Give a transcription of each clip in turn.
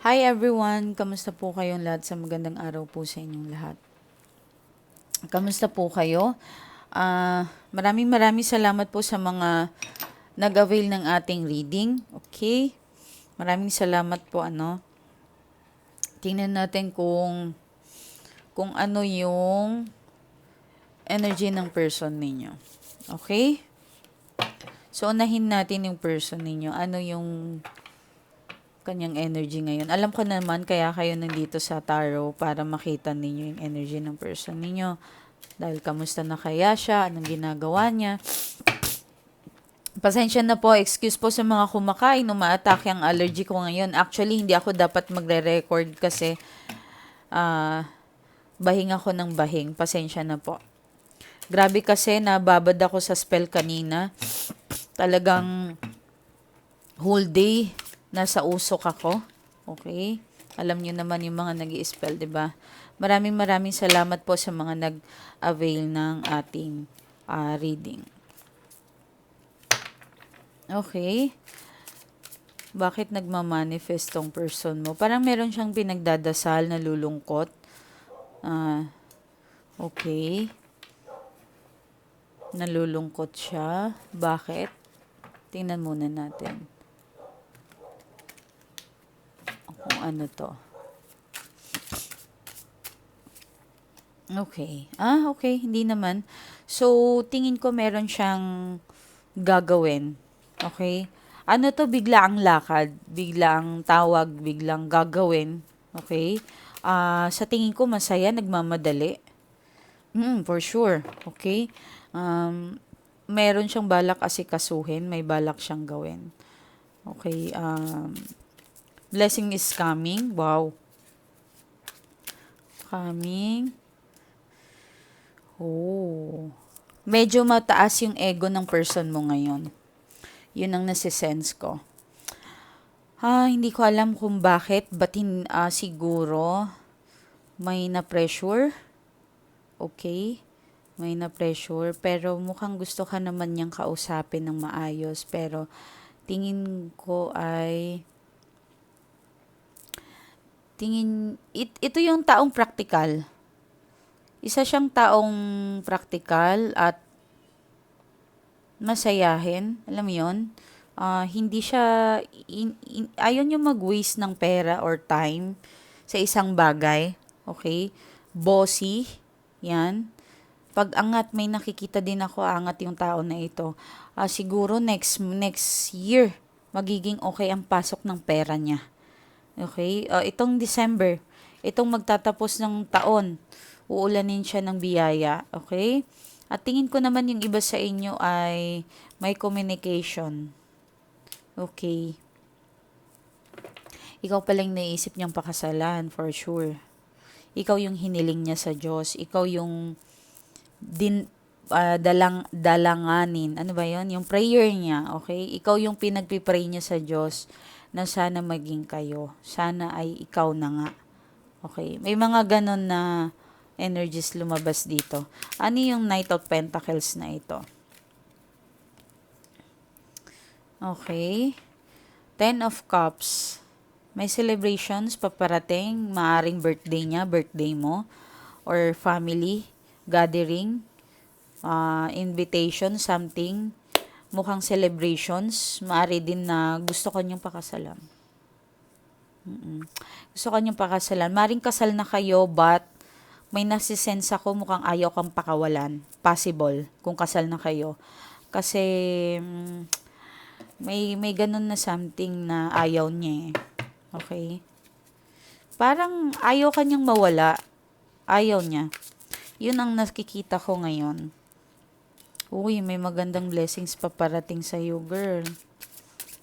Hi everyone! Kamusta po kayong lahat sa magandang araw po sa inyong lahat? Kamusta po kayo? Ah, maraming maraming salamat po sa mga nag-avail ng ating reading. Okay? Maraming salamat po ano. Tingnan natin kung kung ano yung energy ng person ninyo. Okay? So, unahin natin yung person ninyo. Ano yung kanyang energy ngayon. Alam ko naman, kaya kayo nandito sa tarot para makita ninyo yung energy ng person ninyo. Dahil kamusta na kaya siya, anong ginagawa niya. Pasensya na po, excuse po sa mga kumakain, umaatake ang allergy ko ngayon. Actually, hindi ako dapat magre-record kasi ah bahing ako ng bahing. Pasensya na po. Grabe kasi, nababad ako sa spell kanina. Talagang whole day nasa usok ako. Okay? Alam niyo naman yung mga nag spell di ba? Maraming maraming salamat po sa mga nag-avail ng ating ah, reading. Okay. Bakit nagmamanifest tong person mo? Parang meron siyang pinagdadasal na lulungkot. Ah, okay. Nalulungkot siya. Bakit? Tingnan muna natin. Kung ano to. Okay. Ah, okay. Hindi naman. So, tingin ko meron siyang gagawin. Okay? Ano to? Bigla ang lakad. Bigla ang tawag. Biglang gagawin. Okay? Ah, sa tingin ko masaya, nagmamadali. Mm, for sure. Okay? Um, meron siyang balak asikasuhin, may balak siyang gawin. Okay, um, blessing is coming. Wow. Coming. Oh. Medyo mataas yung ego ng person mo ngayon. Yun ang nasisense ko. Ah, hindi ko alam kung bakit, but hin, ah, siguro may na-pressure. Okay? May na-pressure. Pero mukhang gusto ka naman niyang kausapin ng maayos. Pero tingin ko ay tingin it, ito yung taong practical. Isa siyang taong practical at masayahin, alam mo 'yon. Ah, hindi siya in, in, ayaw niya mag-waste ng pera or time sa isang bagay, okay? Bossy, 'yan. Pag angat may nakikita din ako angat yung tao na ito. Ah, siguro next next year magiging okay ang pasok ng pera niya. Okay? Ah, itong December, itong magtatapos ng taon, uulanin siya ng biyaya. Okay? At tingin ko naman yung iba sa inyo ay may communication. Okay. Ikaw palang naisip niyang pakasalan, for sure. Ikaw yung hiniling niya sa Diyos. Ikaw yung din, ah, dalang, dalanganin. Ano ba yon Yung prayer niya, okay? Ikaw yung pinagpipray niya sa Diyos na sana maging kayo. Sana ay ikaw na nga. Okay? May mga ganon na energies lumabas dito. Ano yung Knight of Pentacles na ito? Okay. Ten of Cups. May celebrations paparating. Maaring birthday niya, birthday mo. Or family gathering. Uh, invitation, something. Mukhang celebrations. Maari din na gusto ko niyong pakasalan. Mm-mm. Gusto ko niyong pakasalan. Maring kasal na kayo, but may nasisense ako mukhang ayaw kang pakawalan. Possible, kung kasal na kayo. Kasi, mm, may, may ganun na something na ayaw niya eh. Okay? Parang ayaw kanyang mawala. Ayaw niya. Yun ang nakikita ko ngayon. Uy, may magandang blessings paparating sa iyo, girl.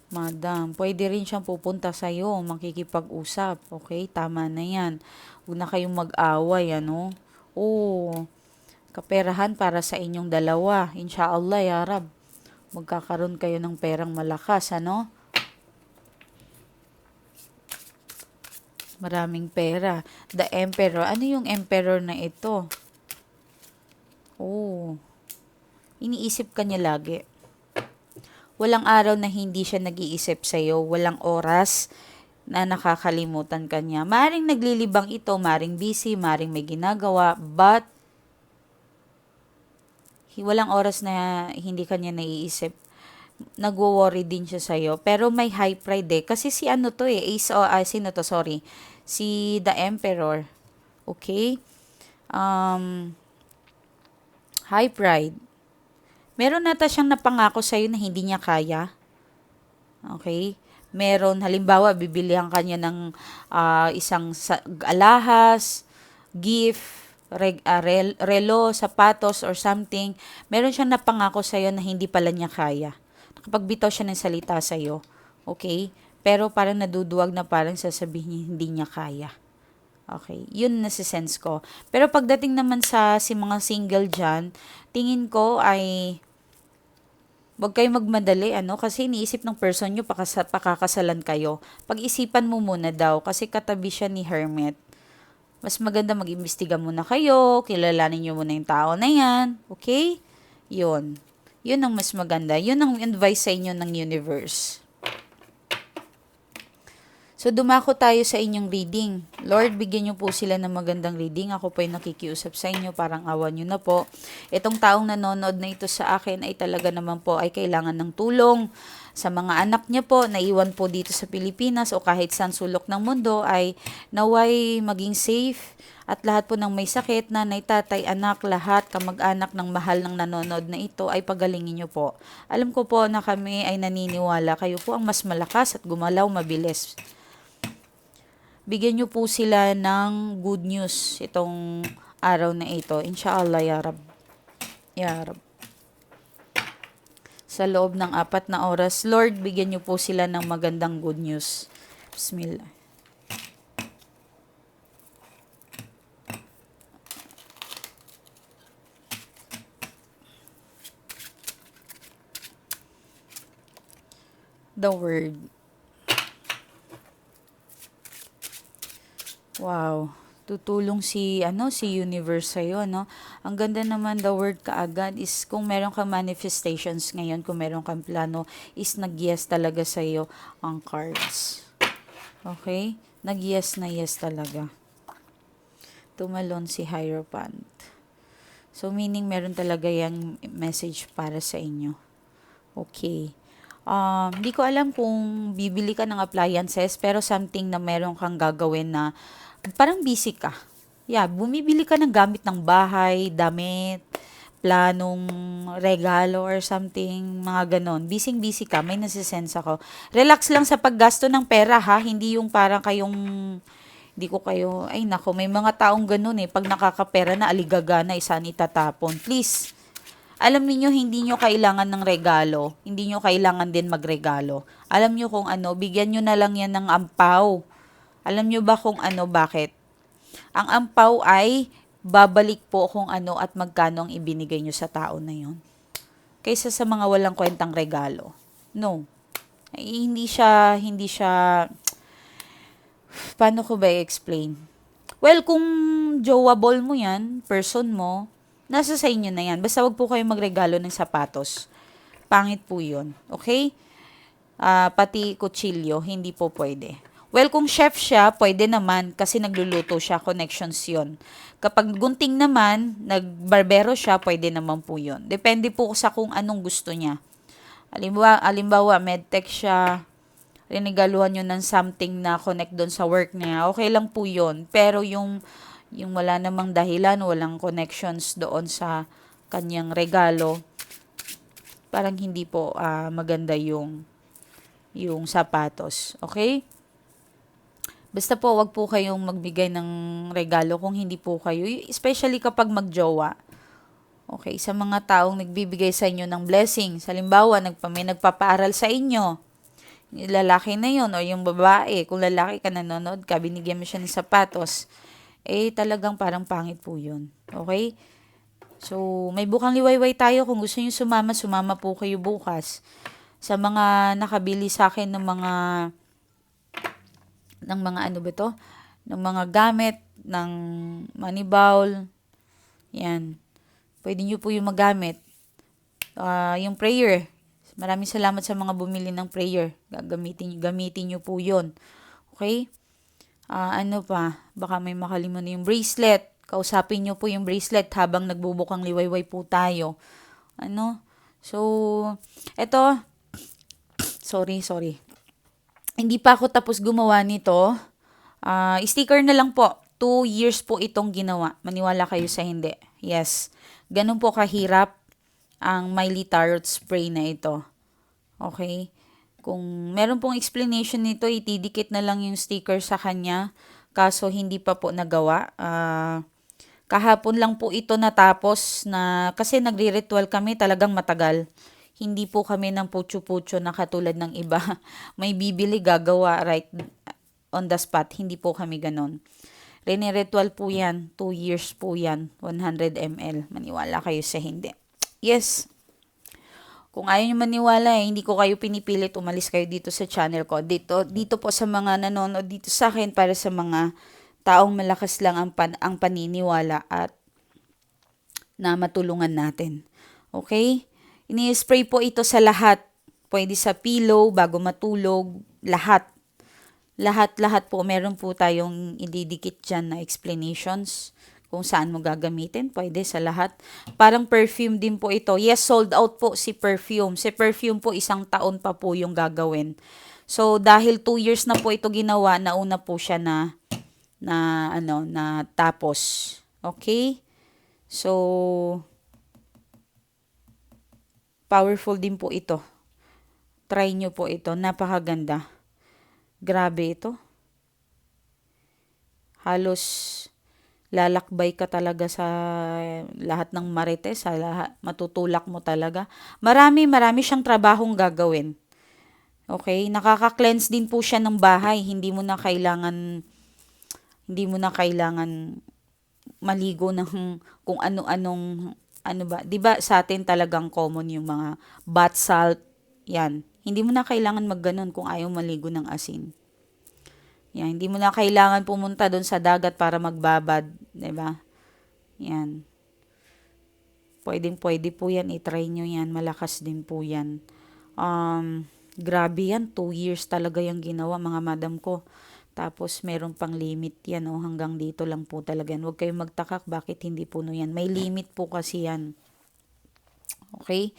Madam, pwede rin siyang pupunta sa iyo, makikipag-usap. Okay, tama na yan. Huwag na kayong mag-away, ano? Oo, kaperahan para sa inyong dalawa. Insha'Allah, ya Rab. Magkakaroon kayo ng perang malakas, ano? Maraming pera. The Emperor. Ano yung Emperor na ito? Oh. Iniisip ka niya lagi. Walang araw na hindi siya nag-iisip sa'yo. Walang oras na nakakalimutan ka niya. Maring naglilibang ito, maring busy, maring may ginagawa, but walang oras na hindi kanya naiisip. Nagwo-worry din siya sa'yo. Pero may high pride eh. Kasi si ano to eh, Ace, oh, ah, sino to, sorry. Si The Emperor. Okay? Um, high pride. Meron nata siyang napangako sa'yo na hindi niya kaya. Okay? Meron, halimbawa, bibilihan kanya ng ah, isang sa- alahas, gift, reg, ah, rel- relo, sapatos, or something. Meron siyang napangako sa'yo na hindi pala niya kaya. Nakapagbitaw siya ng salita sa'yo. Okay? Pero parang naduduwag na parang sasabihin niya hindi niya kaya. Okay, yun nasisense ko. Pero pagdating naman sa si mga single dyan, tingin ko ay Huwag kayong magmadali, ano, kasi iniisip ng person nyo, pakasa, pakakasalan kayo. Pag-isipan mo muna daw, kasi katabi siya ni Hermit. Mas maganda mag-imbestiga muna kayo, kilalanin nyo muna yung tao na yan, okay? Yun. Yun ang mas maganda. Yun ang advice sa inyo ng universe. So, dumako tayo sa inyong reading. Lord, bigyan niyo po sila ng magandang reading. Ako po ay nakikiusap sa inyo, parang awan niyo na po. Itong taong nanonood na ito sa akin ay talaga naman po ay kailangan ng tulong sa mga anak niya po, naiwan po dito sa Pilipinas o kahit saan sulok ng mundo ay naway maging safe at lahat po ng may sakit, nanay, tatay, anak, lahat, kamag-anak ng mahal ng nanonood na ito ay pagalingin niyo po. Alam ko po na kami ay naniniwala, kayo po ang mas malakas at gumalaw mabilis bigyan nyo po sila ng good news itong araw na ito. Inshallah, ya Rab. Ya Rab. Sa loob ng apat na oras, Lord, bigyan nyo po sila ng magandang good news. Bismillah. The word. Wow. Tutulong si ano si universe sa no. Ang ganda naman the word kaagad is kung meron kang manifestations ngayon, kung meron kang plano, is nag-yes talaga sa iyo ang cards. Okay? Nag-yes na yes talaga. Tumalon si Hierophant. So meaning meron talaga yung message para sa inyo. Okay. Um, di ko alam kung bibili ka ng appliances pero something na meron kang gagawin na parang busy ka. Yeah, bumibili ka ng gamit ng bahay, damit, planong regalo or something, mga ganon. Busy-busy ka, may nasisense ako. Relax lang sa paggasto ng pera ha, hindi yung parang kayong, hindi ko kayo, ay nako, may mga taong ganon eh, pag nakakapera na aligaga na, isa itatapon. Please, alam niyo hindi niyo kailangan ng regalo, hindi niyo kailangan din magregalo. Alam niyo kung ano, bigyan niyo na lang yan ng ampaw alam nyo ba kung ano, bakit? Ang ampaw ay babalik po kung ano at magkano ang ibinigay nyo sa tao na yon. Kaysa sa mga walang kwentang regalo. No. Ay, hindi siya, hindi siya, paano ko ba i-explain? Well, kung jowable mo yan, person mo, nasa sa inyo na yan. Basta wag po kayo magregalo ng sapatos. Pangit po yun. Okay? Uh, pati kutsilyo, hindi po pwede. Well, kung chef siya, pwede naman kasi nagluluto siya, connections yon. Kapag gunting naman, nagbarbero siya, pwede naman po yon. Depende po sa kung anong gusto niya. Alimbawa, alimbawa medtech siya, rinigaluhan nyo ng something na connect doon sa work niya, okay lang po yon. Pero yung, yung wala namang dahilan, walang connections doon sa kanyang regalo, parang hindi po uh, maganda yung yung sapatos. Okay? Basta po, wag po kayong magbigay ng regalo kung hindi po kayo, especially kapag magjowa. Okay, sa mga taong nagbibigay sa inyo ng blessing, halimbawa, nagpa, may nagpapaaral sa inyo, yung lalaki na yon o yung babae, kung lalaki ka nanonood ka, binigyan mo siya ng sapatos, eh talagang parang pangit po yun. Okay? So, may bukang liwayway tayo. Kung gusto niyo sumama, sumama po kayo bukas. Sa mga nakabili sa akin ng mga ng mga ano ba to? Ng mga gamit, ng money bowl. Yan. Pwede nyo po yung magamit. Uh, yung prayer. Maraming salamat sa mga bumili ng prayer. Gagamitin, gamitin nyo po yon Okay? Ah, ano pa? Baka may makalimutan yung bracelet. Kausapin nyo po yung bracelet habang nagbubukang liwayway po tayo. Ano? So, eto. Sorry, sorry. Hindi pa ako tapos gumawa nito. Ah, sticker na lang po. Two years po itong ginawa. Maniwala kayo sa hindi. Yes. Ganun po kahirap ang Miley Tarot spray na ito. Okay? Kung meron pong explanation nito, itidikit na lang yung sticker sa kanya. Kaso hindi pa po nagawa. Ah, kahapon lang po ito natapos na kasi nagre-ritual kami talagang matagal. Hindi po kami ng putyo-putyo na katulad ng iba. May bibili gagawa right on the spot. Hindi po kami ganon. Rene-ritual po yan. 2 years po yan. 100 ml. Maniwala kayo sa hindi. Yes. Kung ayaw nyo maniwala eh, hindi ko kayo pinipilit, umalis kayo dito sa channel ko. Dito, dito po sa mga nanonood dito sa akin para sa mga taong malakas lang ang, pan, ang paniniwala at na matulungan natin. Okay? Ini-spray po ito sa lahat. Pwede sa pillow, bago matulog, lahat. Lahat-lahat po, meron po tayong ididikit dyan na explanations kung saan mo gagamitin. Pwede sa lahat. Parang perfume din po ito. Yes, sold out po si perfume. Si perfume po isang taon pa po yung gagawin. So, dahil 2 years na po ito ginawa, nauna po siya na, na, ano, na tapos. Okay? So, powerful din po ito. Try nyo po ito. Napakaganda. Grabe ito. Halos lalakbay ka talaga sa lahat ng marites, sa lahat, matutulak mo talaga. Marami, marami siyang trabahong gagawin. Okay? Nakaka-cleanse din po siya ng bahay. Hindi mo na kailangan hindi mo na kailangan maligo ng kung ano-anong ano ba, 'di ba sa atin talagang common yung mga bath salt, 'yan. Hindi mo na kailangan magganon kung ayaw maligo ng asin. Yan, hindi mo na kailangan pumunta doon sa dagat para magbabad, 'di ba? Yan. Pwedeng pwede po yan, i-try nyo yan, malakas din po yan. Um, grabe yan, 2 years talaga yung ginawa mga madam ko. Tapos meron pang limit yan, oh, hanggang dito lang po talaga yan. Huwag kayong magtakak, bakit hindi puno yan. May limit po kasi yan. Okay?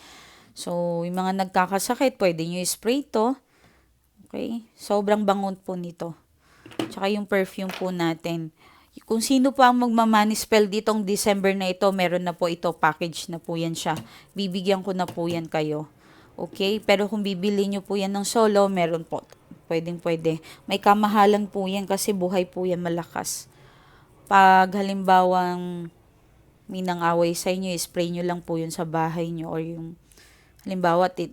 So, yung mga nagkakasakit, pwede nyo spray to. Okay? Sobrang bangon po nito. Tsaka yung perfume po natin. Kung sino po ang magmamanispell ditong December na ito, meron na po ito, package na po yan siya. Bibigyan ko na po yan kayo. Okay? Pero kung bibili nyo po yan ng solo, meron po Pwedeng pwede. May kamahalan po yan kasi buhay po yan malakas. Pag halimbawang may nang away sa inyo, spray nyo lang po yun sa bahay nyo or yung halimbawa tit,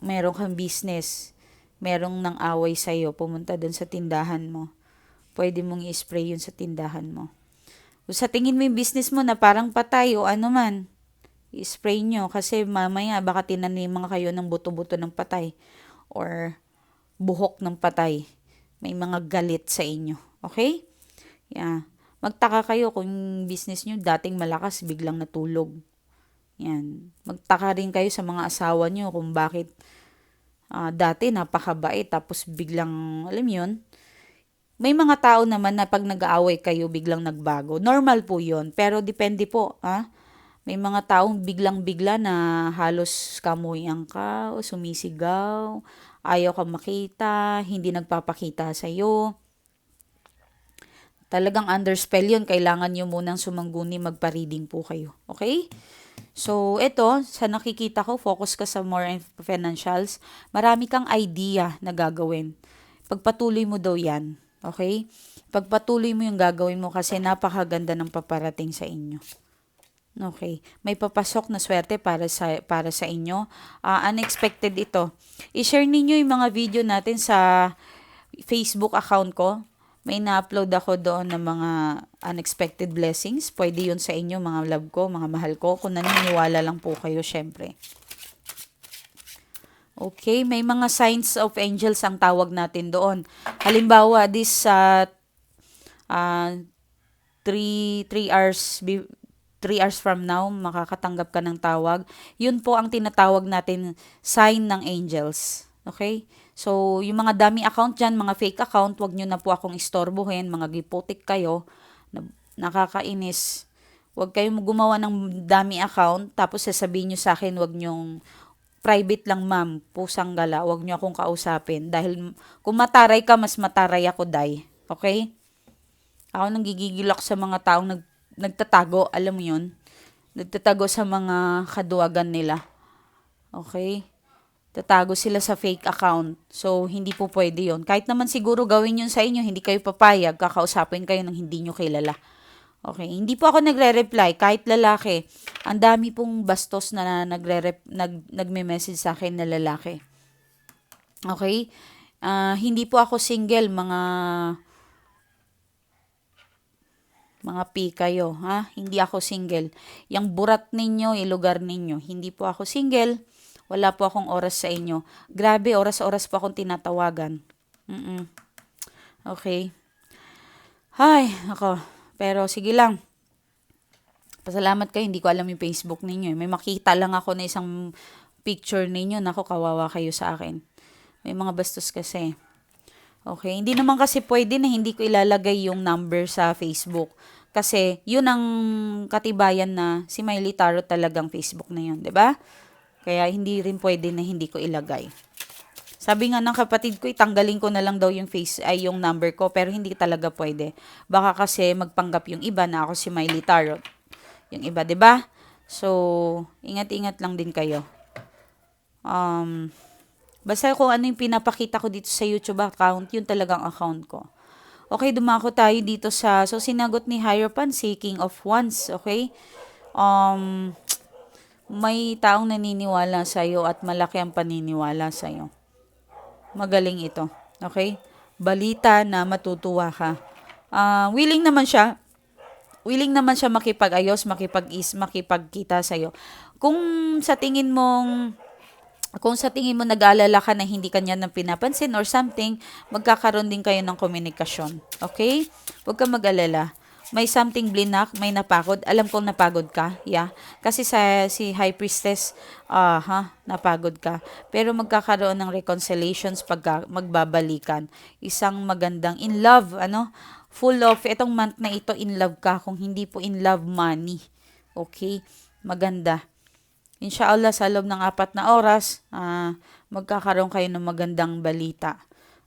meron kang business, merong nang away sa iyo, pumunta doon sa tindahan mo. Pwede mong i-spray yun sa tindahan mo. Kung sa tingin mo yung business mo na parang patay o ano man, i-spray nyo kasi mamaya baka tinaniman kayo ng buto-buto ng patay or buhok ng patay. May mga galit sa inyo. Okay? Yeah. Magtaka kayo kung business nyo dating malakas, biglang natulog. Yan. Magtaka rin kayo sa mga asawa nyo kung bakit uh, dati napakabait tapos biglang, alam yun, may mga tao naman na pag nag-aaway kayo biglang nagbago. Normal po yon pero depende po. Ha? May mga taong biglang-bigla na halos kamuyan ka o sumisigaw ayaw kang makita, hindi nagpapakita sa iyo. Talagang under spell yun, kailangan nyo munang sumangguni, magpa-reading po kayo. Okay? So, ito, sa nakikita ko, focus ka sa more financials. Marami kang idea na gagawin. Pagpatuloy mo daw yan. Okay? Pagpatuloy mo yung gagawin mo kasi napakaganda ng paparating sa inyo. Okay. May papasok na swerte para sa para sa inyo. Uh, unexpected ito. I-share ninyo yung mga video natin sa Facebook account ko. May na-upload ako doon ng mga unexpected blessings. Pwede yun sa inyo, mga love ko, mga mahal ko. Kung naniniwala lang po kayo, syempre. Okay, may mga signs of angels ang tawag natin doon. Halimbawa, this uh, uh, 3 3 hours 3 hours from now, makakatanggap ka ng tawag. Yun po ang tinatawag natin sign ng angels. Okay? So, yung mga dummy account dyan, mga fake account, wag nyo na po akong istorbohin, mga gipotik kayo, na, nakakainis. Huwag kayong gumawa ng dummy account, tapos sasabihin nyo sa akin, wag nyong private lang ma'am, pusang gala, wag nyo akong kausapin. Dahil kung mataray ka, mas mataray ako, day. Okay? Ako nang gigigil ako sa mga taong nag, nagtatago, alam mo yun? Nagtatago sa mga kaduwagan nila. Okay? Tatago sila sa fake account. So, hindi po pwede yon Kahit naman siguro gawin yun sa inyo, hindi kayo papayag, kakausapin kayo ng hindi nyo kilala. Okay, hindi po ako nagre-reply kahit lalaki. Ang dami pong bastos na nagre nag nagme-message sa akin na lalaki. Okay? Uh, hindi po ako single, mga mga pi kayo, ha? Hindi ako single. Yang burat ninyo, ilugar ninyo. Hindi po ako single. Wala po akong oras sa inyo. Grabe, oras-oras po akong tinatawagan. Mm-mm. Okay. Hay, ako. Pero sige lang. Pasalamat kayo, hindi ko alam yung Facebook ninyo. May makita lang ako na isang picture ninyo. Nako, kawawa kayo sa akin. May mga bastos kasi. Okay, hindi naman kasi pwede na hindi ko ilalagay yung number sa Facebook. Kasi yun ang katibayan na si Miley Tarot talagang Facebook na yun, 'di ba? Kaya hindi rin pwede na hindi ko ilagay. Sabi nga ng kapatid ko, itanggalin ko na lang daw yung face ay yung number ko pero hindi talaga pwede. Baka kasi magpanggap yung iba na ako si Miley Tarot. Yung iba, 'di ba? So, ingat-ingat lang din kayo. Um, basta kung ano yung pinapakita ko dito sa YouTube account, yun talagang account ko. Okay, dumako tayo dito sa, so sinagot ni Hierophant, seeking of Wands, okay? Um, may taong naniniwala sa iyo at malaki ang paniniwala sa iyo. Magaling ito. Okay? Balita na matutuwa ka. Uh, willing naman siya. Willing naman siya makipag-ayos, makipag-is, makipagkita sa iyo. Kung sa tingin mong kung sa tingin mo nag-aalala ka na hindi kanya nang pinapansin or something, magkakaroon din kayo ng komunikasyon. Okay? Huwag ka mag-alala may something blinak, may napagod. Alam kong napagod ka, yeah. Kasi sa si High Priestess, ah, uh, ha, napagod ka. Pero magkakaroon ng reconciliations pag magbabalikan. Isang magandang in love, ano? Full of, itong month na ito, in love ka. Kung hindi po in love, money. Okay? Maganda. Inshallah, sa loob ng apat na oras, uh, magkakaroon kayo ng magandang balita.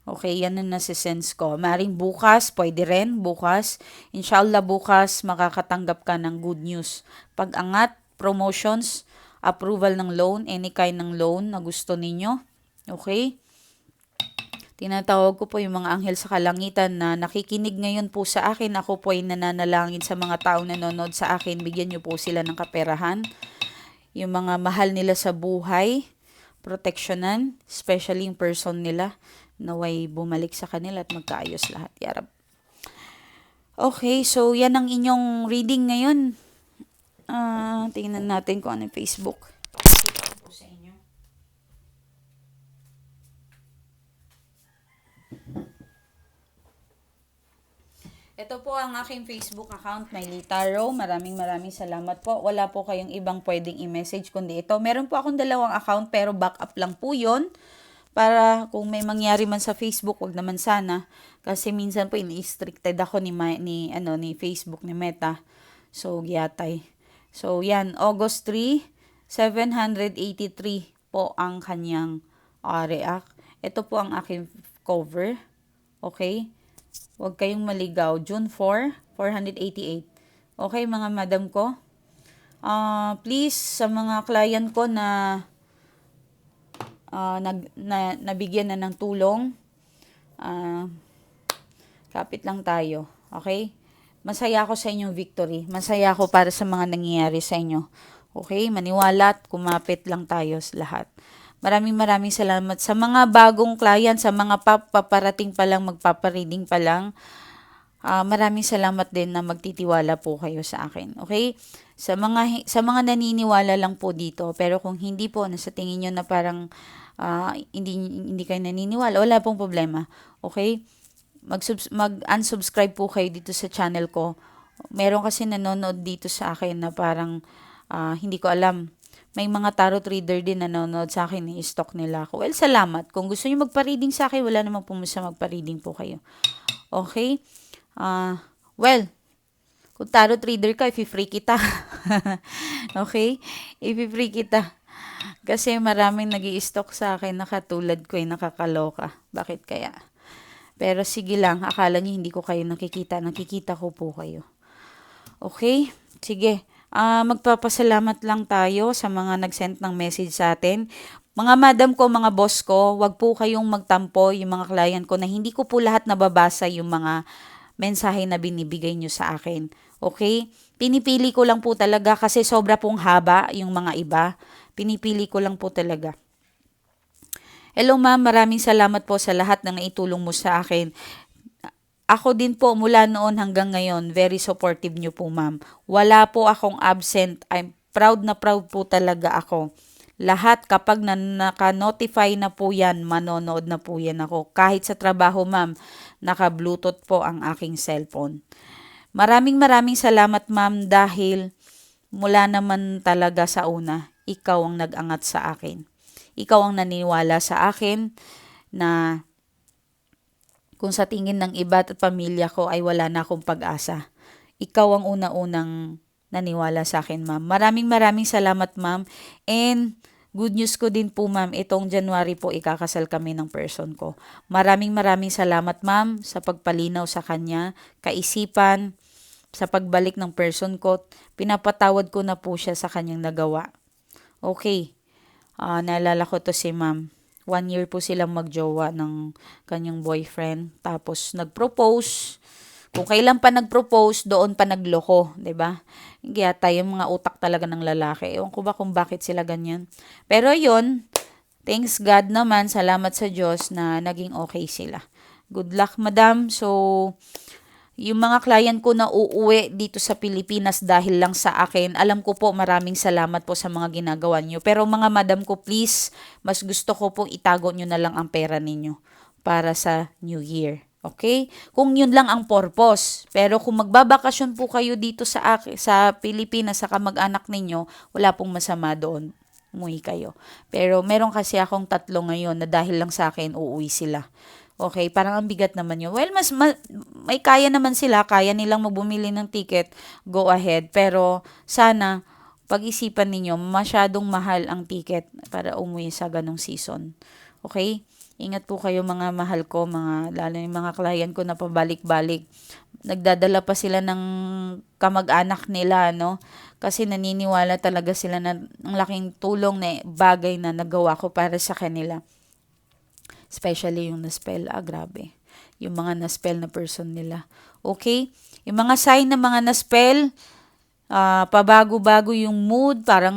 Okay, yan ang nasisense ko. Maring bukas, pwede rin, bukas. Inshallah bukas, makakatanggap ka ng good news. Pag-angat, promotions, approval ng loan, any kind ng loan na gusto ninyo. Okay? Tinatawag ko po yung mga anghel sa kalangitan na nakikinig ngayon po sa akin. Ako po ay nananalangin sa mga taong nanonood sa akin. Bigyan niyo po sila ng kaperahan. Yung mga mahal nila sa buhay, proteksyonan, especially yung person nila naway bumalik sa kanila at magkaayos lahat. Yarab. Okay, so yan ang inyong reading ngayon. Uh, tingnan natin kung ano yung Facebook. sa inyo. Ito po ang aking Facebook account, Miley Taro. Maraming maraming salamat po. Wala po kayong ibang pwedeng i-message kundi ito. Meron po akong dalawang account pero backup lang po yun para kung may mangyari man sa Facebook, wag naman sana kasi minsan po ini-restricted ako ni ni ano ni Facebook ni Meta. So giyatay. So yan, August 3, 783 po ang kanyang uh, react. Ito po ang aking cover. Okay? Huwag kayong maligaw. June 4, 488. Okay mga madam ko? Uh, please, sa mga client ko na uh, nag, na, nabigyan na ng tulong. Uh, kapit lang tayo. Okay? Masaya ako sa inyong victory. Masaya ako para sa mga nangyayari sa inyo. Okay? Maniwala at kumapit lang tayo lahat. Maraming maraming salamat sa mga bagong client, sa mga paparating pa lang, magpapareading pa lang. Uh, maraming salamat din na magtitiwala po kayo sa akin. Okay? Sa mga sa mga naniniwala lang po dito, pero kung hindi po nasa tingin niyo na parang uh, hindi hindi kayo naniniwala, wala pong problema. Okay? Mag mag-unsubscribe po kayo dito sa channel ko. Meron kasi nanonood dito sa akin na parang uh, hindi ko alam. May mga tarot reader din na nanonood sa akin, i-stock nila ako. Well, salamat. Kung gusto niyo magpa-reading sa akin, wala namang pumusa magpa-reading po kayo. Okay? Ah, well, kung tarot reader ka, i-free kita. okay? I-free kita. Kasi maraming nag stock sa akin na katulad ko ay nakakaloka. Bakit kaya? Pero sige lang, akala niyo hindi ko kayo nakikita. Nakikita ko po kayo. Okay? Sige. Ah, magpapasalamat lang tayo sa mga nag-send ng message sa atin. Mga madam ko, mga boss ko, wag po kayong magtampo yung mga client ko na hindi ko po lahat nababasa yung mga mensahe na binibigay nyo sa akin. Okay? Pinipili ko lang po talaga kasi sobra pong haba yung mga iba. Pinipili ko lang po talaga. Hello ma'am, maraming salamat po sa lahat ng naitulong mo sa akin. Ako din po mula noon hanggang ngayon, very supportive niyo po ma'am. Wala po akong absent. I'm proud na proud po talaga ako. Lahat kapag na naka-notify na po yan, manonood na po yan ako. Kahit sa trabaho ma'am, naka-bluetooth po ang aking cellphone. Maraming maraming salamat ma'am dahil mula naman talaga sa una, ikaw ang nag-angat sa akin. Ikaw ang naniwala sa akin na kung sa tingin ng iba at pamilya ko ay wala na akong pag-asa. Ikaw ang una-unang naniwala sa akin, ma'am. Maraming maraming salamat, ma'am. And good news ko din po, ma'am. Itong January po, ikakasal kami ng person ko. Maraming maraming salamat, ma'am, sa pagpalinaw sa kanya, kaisipan, sa pagbalik ng person ko. Pinapatawad ko na po siya sa kanyang nagawa. Okay. Uh, naalala ko to si ma'am one year po silang magjowa ng kanyang boyfriend. Tapos nag-propose. Kung kailan pa nag-propose, doon pa nagloko, ba? Giyata yung mga utak talaga ng lalaki. Ewan ko ba kung bakit sila ganyan. Pero 'yon, thanks God naman, salamat sa Diyos na naging okay sila. Good luck, madam. So, yung mga client ko na uuwi dito sa Pilipinas dahil lang sa akin, alam ko po maraming salamat po sa mga ginagawa nyo. Pero mga madam ko, please, mas gusto ko po itago nyo na lang ang pera ninyo para sa New Year. Okay? Kung yun lang ang purpose. Pero kung magbabakasyon po kayo dito sa, sa Pilipinas sa kamag-anak ninyo, wala pong masama doon. Umuwi kayo. Pero meron kasi akong tatlo ngayon na dahil lang sa akin, uuwi sila. Okay, parang ang bigat naman yun. Well, mas ma- may kaya naman sila, kaya nilang magbumili ng ticket, go ahead. Pero sana pag-isipan ninyo, masyadong mahal ang ticket para umuwi sa ganong season. Okay? Ingat po kayo mga mahal ko, mga lalo yung mga client ko na pabalik-balik. Nagdadala pa sila ng kamag-anak nila, no? Kasi naniniwala talaga sila na ang laking tulong na bagay na nagawa ko para sa kanila. Especially yung na-spell, ah, grabe. Yung mga na-spell na person nila. Okay? Yung mga sign na mga na-spell, uh, pabago-bago yung mood, parang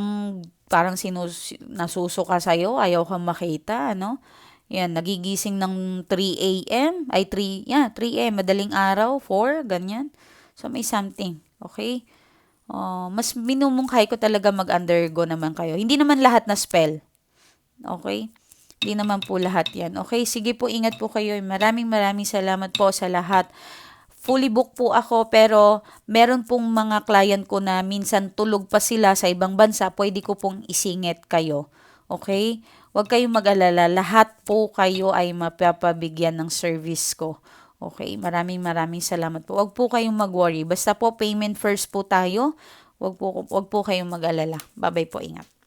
parang sinus, nasusuka sa'yo, ayaw kang makita, ano? Yan, nagigising ng 3 a.m. Ay, 3, yeah, 3 a.m. Madaling araw, 4, ganyan. So, may something. Okay? Uh, mas minumungkay ko talaga mag-undergo naman kayo. Hindi naman lahat na spell. Okay? Di naman po lahat yan. Okay, sige po, ingat po kayo. Maraming maraming salamat po sa lahat. Fully book po ako pero meron pong mga client ko na minsan tulog pa sila sa ibang bansa. Pwede ko pong isingit kayo. Okay? Huwag kayong mag-alala. Lahat po kayo ay mapapabigyan ng service ko. Okay, maraming maraming salamat po. Huwag po kayong mag-worry. Basta po payment first po tayo. Huwag po, huwag po kayong mag-alala. Bye-bye po, ingat.